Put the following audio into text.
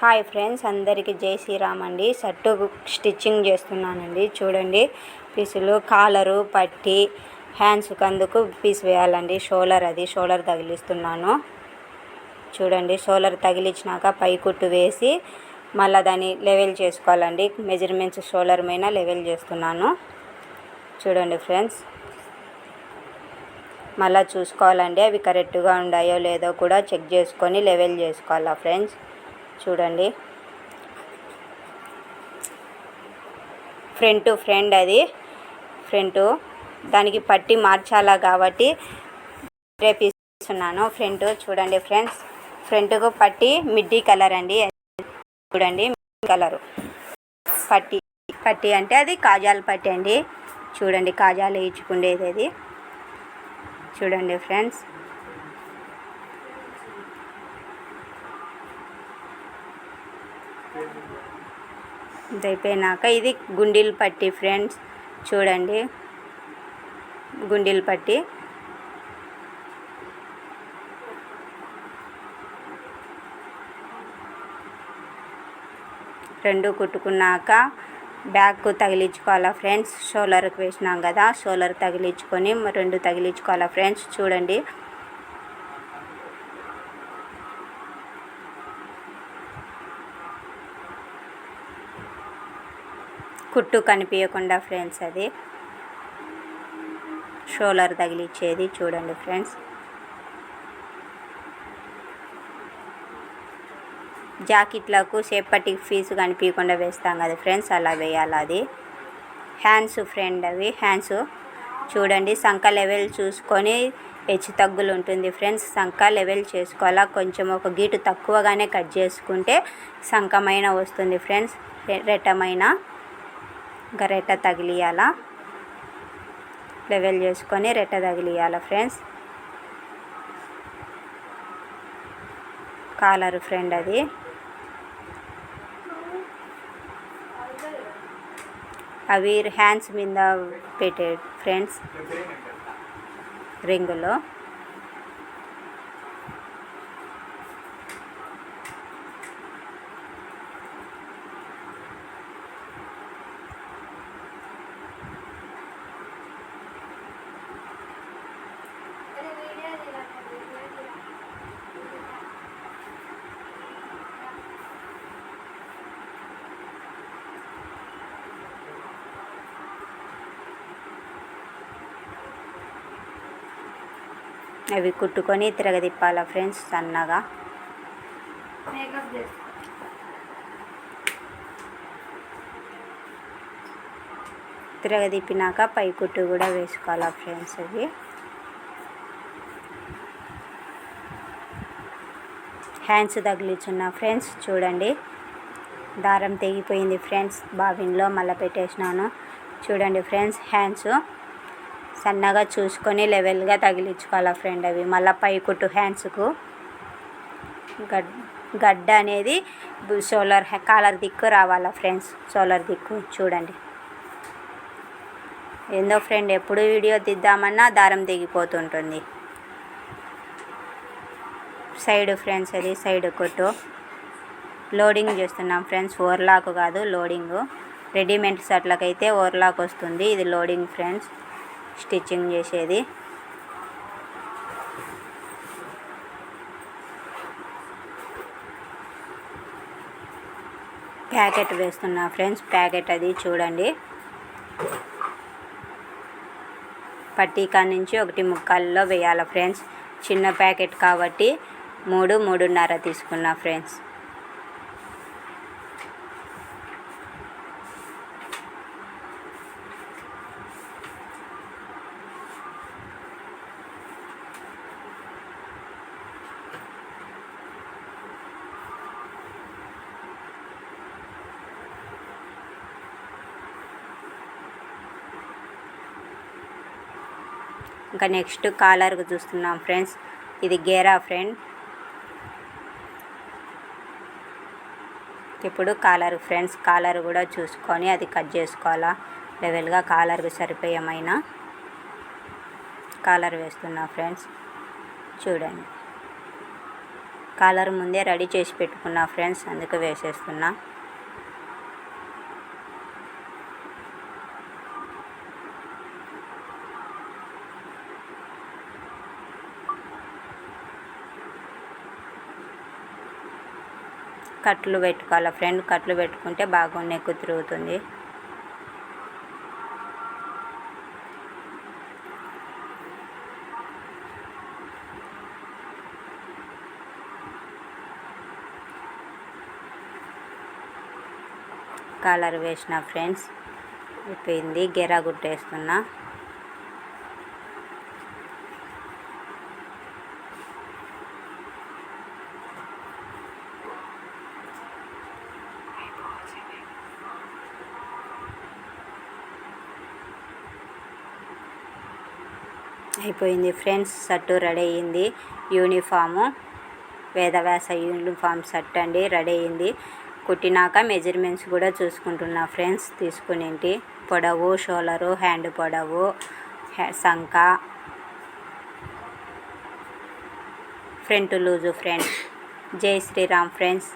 Hi friends అందరికీ జై శ్రీరామ్ అండి. షర్టు స్టిచ్చింగ్ చేస్తున్నానండి. చూడండి పీసులు కాలరు పట్టి హ్యాండ్స్ కందుకు పీస్ వేయాలండి. షోలర్ అది షోలర్ తగిలిస్తున్నాను. చూడండి షోలర్ తగిలించినాక పై కుట్టు వేసి మళ్ళీ దాన్ని లెవెల్ చేసుకోవాలండి. మెజర్మెంట్స్ షోలర్ మీద లెవెల్ చేస్తున్నాను. చూడండి ఫ్రెండ్స్ మళ్ళీ చూసుకోవాలండి. అవి కరెక్ట్గా ఉన్నాయో లేదో కూడా చెక్ చేసుకొని లెవెల్ చేసుకోవాలా ఫ్రెండ్స్? చూడండి. ఫ్రంట్ ఫ్రెండ్ అది. ఫ్రంట్ దానికి పట్టి మార్చాలా కాబట్టి రేపిస్తున్నాను ఫ్రంట్ చూడండి ఫ్రెండ్స్ ఫ్రంట్కు పట్టి మిడ్డీ కలర్ అండి. చూడండి కలరు పట్టి పట్టి అంటే అది కాజాలు పట్టి అండి చూడండి కాజాలు వేయించుకునేది అది. చూడండి ఫ్రెండ్స్ ఇది అయిపోయినాక ఇది గుండీలు పట్టి ఫ్రెండ్స్. చూడండి. గుండీలు పట్టి. రెండు కుట్టుకున్నాక బ్యాగ్ తగిలించుకోవాలా ఫ్రెండ్స్? షోలర్కి వేసినాం కదా షోలర్ తగిలించుకొని రెండు తగిలించుకోవాలా ఫ్రెండ్స్? చూడండి. కుట్టు కనిపించకుండా ఫ్రెండ్స్ అది. షోలర్ తగిలిచ్చేది చూడండి ఫ్రెండ్స్. జాకెట్లకు సేపటి ఫీజు కనిపించకుండా వేస్తాం కదా ఫ్రెండ్స్ అలా వేయాలి అది. హ్యాండ్స్ ఫ్రెండ్ అవి హ్యాండ్స్. చూడండి సంఖ లెవెల్ చూసుకొని హెచ్చు తగ్గులు ఉంటుంది ఫ్రెండ్స్. సంఖ లెవెల్ చేసుకోవాలా? కొంచెం ఒక గీటు తక్కువగానే కట్ చేసుకుంటే సంఖమైన వస్తుంది ఫ్రెండ్స్ రెట్టమైన. ఇంకా రెట్ట తగిలియాల? లెవెల్ చేసుకొని రెట్ట తగిలియాల ఫ్రెండ్స్? కాలర్ ఫ్రెండ్ అది. అవి హ్యాండ్స్ మీద పెట్టే ఫ్రెండ్స్. రింగులో. అవి కుట్టుకొని తిరగదిప్పాల ఫ్రెండ్స్ సన్నగా. తిరగదిప్పినాక పై కుట్టు కూడా వేసుకోవాలా ఫ్రెండ్స్ అవి. హ్యాండ్స్ తగిలిచున్న ఫ్రెండ్స్ చూడండి. దారం తెగిపోయింది ఫ్రెండ్స్. బావిన్లో మళ్ళీ పెట్టేసినాను. చూడండి ఫ్రెండ్స్ హ్యాండ్స్ సన్నగా చూసుకొని లెవెల్గా తగిలించుకోవాలి ఫ్రెండ్ అవి. మళ్ళీ పై కుట్టు హ్యాండ్స్కు. గడ్ గడ్డ అనేది సోలార్ కాలర్ దిక్కు రావాలా ఫ్రెండ్స్. సోలార్ దిక్కు చూడండి. ఏందో ఫ్రెండ్ ఎప్పుడు వీడియో తీద్దామన్నా దారం దిగిపోతుంటుంది. సైడ్ ఫ్రెండ్స్ అది సైడ్ కొట్టు. లోడింగ్ చేస్తున్నాం ఫ్రెండ్స్. ఓవర్లాక్ కాదు లోడింగ్. రెడీమేడ్ షర్ట్లకైతే ఓవర్లాక్ వస్తుంది. ఇది లోడింగ్ ఫ్రెండ్స్. స్టిచ్చింగ్ చేసేది. ప్యాకెట్ వేస్తున్నా ఫ్రెండ్స్ ప్యాకెట్ అది చూడండి. పట్టీకా నుంచి ఒకటి ముక్కాల్లో వేయాలి ఫ్రెండ్స్. చిన్న ప్యాకెట్ కాబట్టి మూడు మూడున్నర తీసుకున్నా ఫ్రెండ్స్. ఇంకా నెక్స్ట్ కాలర్కి చూస్తున్నాం ఫ్రెండ్స్ ఇది గేరా ఫ్రెండ్ ఇప్పుడు కాలర్ ఫ్రెండ్స్ కాలర్ కూడా చూసుకొని అది కట్ చేసుకోవాలా. లెవెల్గా కాలర్కి సరిపోయేమైనా కాలర్ వేస్తున్నా ఫ్రెండ్స్ చూడండి. కాలర్ ముందే రెడీ చేసి పెట్టుకున్నా ఫ్రెండ్స్ అందుకు వేసేస్తున్నా. కట్లు పెట్టుకోవాలి? ఫ్రెండ్ కట్లు పెట్టుకుంటే బాగా నెక్కు తిరుగుతుంది. కలర్ వేసిన ఫ్రెండ్స్ అయిపోయింది. గెరా గుట్టేస్తున్నా. అయిపోయింది ఫ్రెండ్స్. షర్టు రెడీ అయ్యింది. యూనిఫాము వేదవ్యాస యూనిఫామ్ షర్ట్ అండి రెడీ అయ్యింది. కుట్టినాక మెజర్మెంట్స్ కూడా చూసుకుంటున్నా ఫ్రెండ్స్. తీసుకునేంటి? పొడవు షోలరు హ్యాండ్ పొడవు సంక ఫ్రంట్ లూజు ఫ్రెండ్స్. జై శ్రీరామ్ ఫ్రెండ్స్.